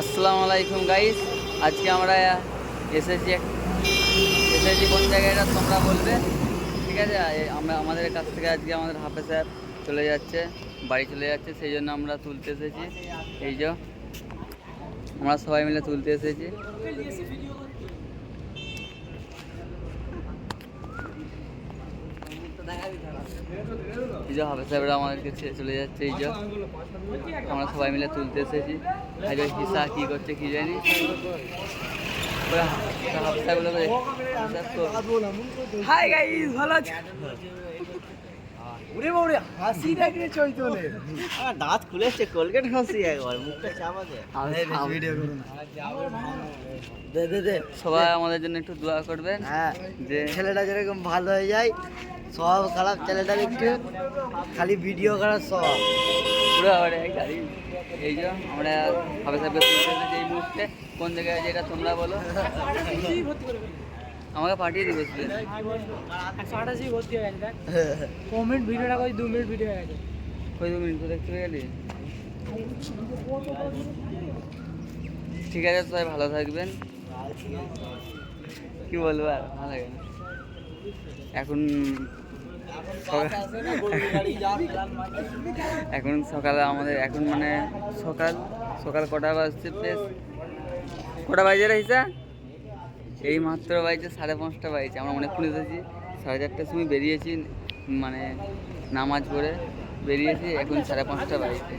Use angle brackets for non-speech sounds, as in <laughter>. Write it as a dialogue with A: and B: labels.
A: আসসালামু আলাইকুম গাইস। আজকে আমরা এসেছি এসেছি কোন জায়গায় এটা তোমরা বলবে? ঠিক আছে? আমরা আমাদের কাছ থেকে আজকে আমাদের হাফে স্যার চলে যাচ্ছে, বাড়ি চলে যাচ্ছে, সেই জন্য আমরা তুলতে এসেছি। এই যে, আমরা সবাই মিলে তুলতে এসেছি। এই যে হাফে সাহেবরা আমাদেরকে ছেড়ে চলে যাচ্ছে এই যে আমরা সবাই মিলে তুলতে এসেছি। ওই হিসা কি করছে কি জানি? হাফেজ হাফে সাহেবগুলো
B: হাই গাইজ ভালো আছো? উরে বাউরে হাসি রাখলে চৈতনে
C: আমার দাঁত খুলেছে কোলগেট হাসি একবার মুখটা চাপা দে
B: ভিডিও করুন দে দে দে।
A: সবাই আমাদের জন্য একটু দোয়া করবেন
B: হ্যাঁ
A: যে
B: ছেলেটা যেরকম ভালো হয়ে যায় সব খারাপ ছেলেটার একটু খালি ভিডিও করার সব।
A: পুরো এই গাড়ি এই যে আমরা এই মুহূর্তে। কোন জায়গায় এটা তোমরা বলো। <laughs> আমাকে পাঠিয়ে দিবে
D: একশো আঠাশি ভর্তি হয়ে গেছে ক মিনিট ভিডিওটা করে দু মিনিট ভিডিও হয়ে গেছে।
A: ওই দু মিনিট তো দেখতে পেয়ে গেলি? ঠিক আছে সবাই ভালো থাকবেন। কি বলব আর? ভালো লাগে না। এখন <laughs> এখন সকালে আমাদের এখন মানে সকাল সকাল কটা বাজছে প্লেস কটা বাজে রে হিসা? এই মাত্র বাজছে সাড়ে পাঁচটা বাজছে, আমরা অনেকক্ষণ এসেছি। সাড়ে চারটার সময় বেরিয়েছি মানে নামাজ পড়ে বেরিয়েছি, এখন সাড়ে পাঁচটা বাজছে।